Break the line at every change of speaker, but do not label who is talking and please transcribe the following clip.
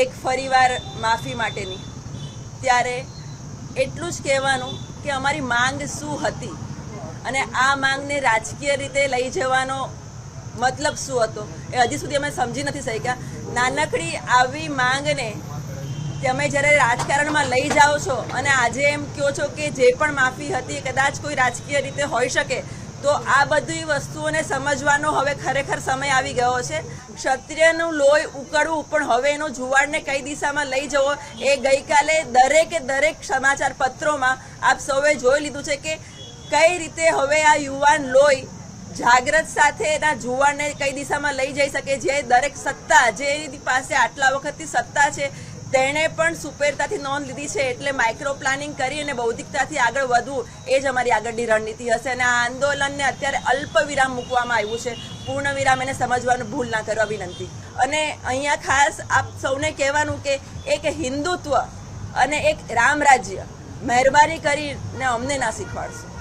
એક ફરીવાર માફી માટેની. ત્યારે એટલું જ કહેવાનું કે અમારી માંગ શું હતી અને આ માંગને રાજકીય રીતે લઈ જવાનો મતલબ શું હતો એ હજી સુધી અમે સમજી નથી શક્યા. નાનકડી આવી માંગને તમે જ્યારે રાજકારણમાં લઈ જાઓ છો અને આજે એમ કહો છો કે જે પણ માફી હતી કદાચ કોઈ રાજકીય રીતે હોઈ શકે તો આ બધી વસ્તુઓને સમજવાનો હવે ખરેખર સમય આવી ગયો છે. ક્ષત્રિયનું લોહી ઉકળવું પણ હવે એનો જુવાળને કઈ દિશામાં લઈ જવો એ ગઈકાલે દરેકે દરેક સમાચાર પત્રોમાં આપ સૌએ જોઈ લીધું છે કે કઈ રીતે હવે આ યુવાન લોહી જાગ્રત સાથે એના જુવાળને કઈ દિશામાં લઈ જઈ શકે, જે દરેક સત્તા જેની પાસે આટલા વખતથી સત્તા છે તેણે પણ સુપેરતાથી નોંધ લીધી છે એટલે માઇક્રો પ્લાનિંગ કરી અને બૌદ્ધિકતાથી આગળ વધવું એ જ અમારી આગળની રણનીતિ હશે અને આ આંદોલનને અત્યારે અલ્પ વિરામ મૂકવામાં આવ્યું છે. પૂર્ણ વિરામ એને સમજવાનું ભૂલ ના કરવા વિનંતી અને અહીંયા ખાસ આપ સૌને કહેવાનું કે એક હિન્દુત્વ અને એક રામ રાજ્ય મહેરબાની કરીને અમને ના શીખવાડશો.